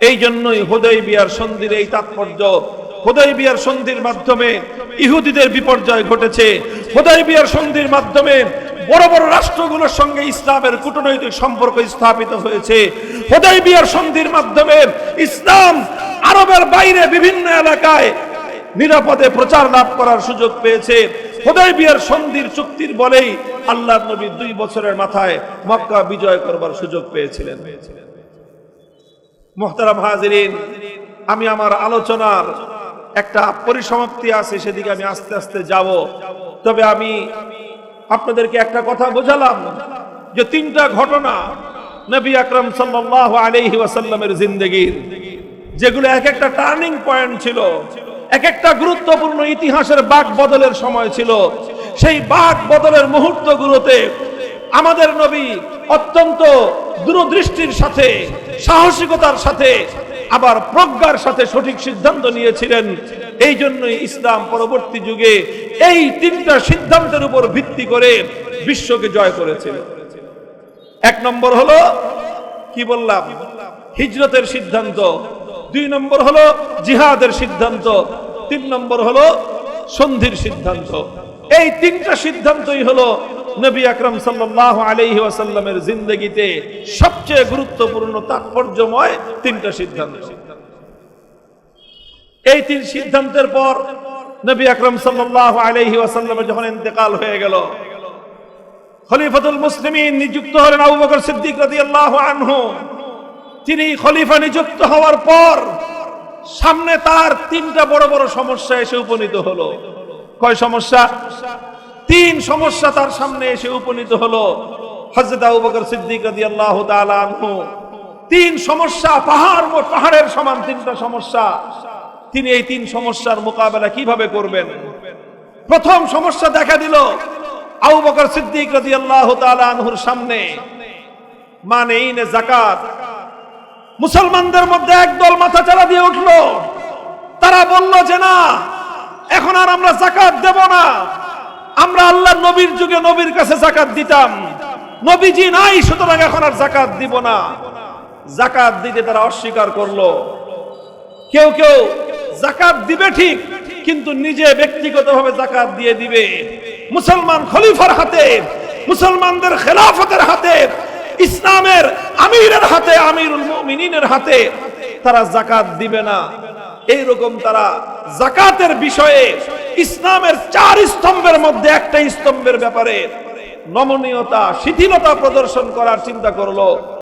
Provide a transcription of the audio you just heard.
এই জন্যই হোদয় বিয়ার সন্ধির এই তাৎপর্য। হোদয় বিয়ার সন্ধির মাধ্যমে ইহুদিদের বিপর্যয় ঘটেছে। হোদয় বিয়ার সন্ধির মাধ্যমে বড় বড় রাষ্ট্রগুলোর সঙ্গে ইসলামের কূটনৈতিক সম্পর্ক স্থাপিত হয়েছে। হোদয় বিয়ার সন্ধির মাধ্যমে ইসলাম আরবের বাইরে বিভিন্ন এলাকায় নিরাপদে প্রচার লাভ করার সুযোগ পেয়েছে। হোদয় বিয়ার সন্ধির চুক্তির বলেই আল্লাহ নবী দুই বছরের মাথায় মক্কা বিজয় করবার সুযোগ পেয়েছিলেন। মোহতারাম হাজিরিন, আমি আমার আলোচনার একটা পরিসমাপ্তি আছে, সেদিকে আমি আস্তে আস্তে যাব। তবে আমি আপনাদেরকে একটা কথা বোঝালাম, যে তিনটা ঘটনা নবী আকরম সাল্লাল্লাহু আলাইহি ওয়াসাল্লামের জিন্দেগির, যেগুলো এক একটা টার্নিং পয়েন্ট ছিল, এক একটা গুরুত্বপূর্ণ ইতিহাসের বাক বদলের সময় ছিল। সেই বাক বদলের মুহূর্তগুলোতে আমাদের নবী অত্যন্ত দূরদৃষ্টির সাথে, সাহসিকতার সাথে, আবার প্রজ্ঞার সাথে সঠিক সিদ্ধান্ত নিয়েছিলেন। এই জন্যই ইসলাম পরবর্তী যুগে এই তিনটা সিদ্ধান্তের উপর ভিত্তি করে বিশ্বকে জয় করেছিল। এক নম্বর হলো, কি বললাম? হিজরতের সিদ্ধান্ত। দুই নম্বর হলো, জিহাদের সিদ্ধান্ত। তিন নম্বর হলো, সন্ধির সিদ্ধান্ত। এই তিনটা সিদ্ধান্তই হলো নবী আকরম সাল্লাহ আলাইহি ওয়াসাল্লামের জিন্দগিতে সবচেয়ে গুরুত্বপূর্ণ তাৎপর্যময় তিনটা সিদ্ধান্ত। এই তিন সিদ্ধান্তের পর নবী আকরম সাল্লাহ আলাইহি ওয়াসাল্লামের যখন ইন্তেকাল হয়ে গেল, খলিফাতুল নিযুক্ত হলেন আবু বকর সিদ্দিক আনহু। তিনি খলিফা নিযুক্ত হওয়ার পর সামনে তার তিনটা বড় বড় সমস্যা এসে উপনীত হলো। কয় সমস্যা? তিন সমস্যা তার সামনে এসে উপনীত হলো। আনহু। তিন সমস্যা পাহাড় পাহাড়ের সমান তিনটা সমস্যা। তিনি এই তিন সমস্যার মোকাবেলা কীভাবে করবেন? প্রথম সমস্যা দেখা দিল আবু বকর সিদ্দিক রাদিয়াল্লাহু তাআলা আনহুর সামনে। মানে ইনে মুসলমানদের মধ্যে একদল মাথা চারা দিয়ে উঠল। তারা বলল, যে না, এখন আর আমরা জাকাত দেব না। আমরা আল্লাহ নবীর যুগে নবীর কাছে জাকাত দিতাম। নবীজি নাই, সুতরাং এখন আর জাকাত দিব না। জাকাত দিতে তারা অস্বীকার করল। কেউ কেউ জাকাত দিবে ঠিক, কিন্তু নিজে ব্যক্তিগতভাবে জাকাত দিয়ে দিবে। মুসলমান খলিফার হাতে, মুসলমানদের খেলাফতের হাতে, ইসলামের আমিরের হাতে, আমিরুল মুমিনিনের হাতে তারা জাকাত দিবে না। এইরকম তারা জাকাতের বিষয়ে ইসলামের চার স্তম্ভের মধ্যে একটা স্তম্ভের ব্যাপারে নমনীয়তা শিথিলতা প্রদর্শন করার চিন্তা করল।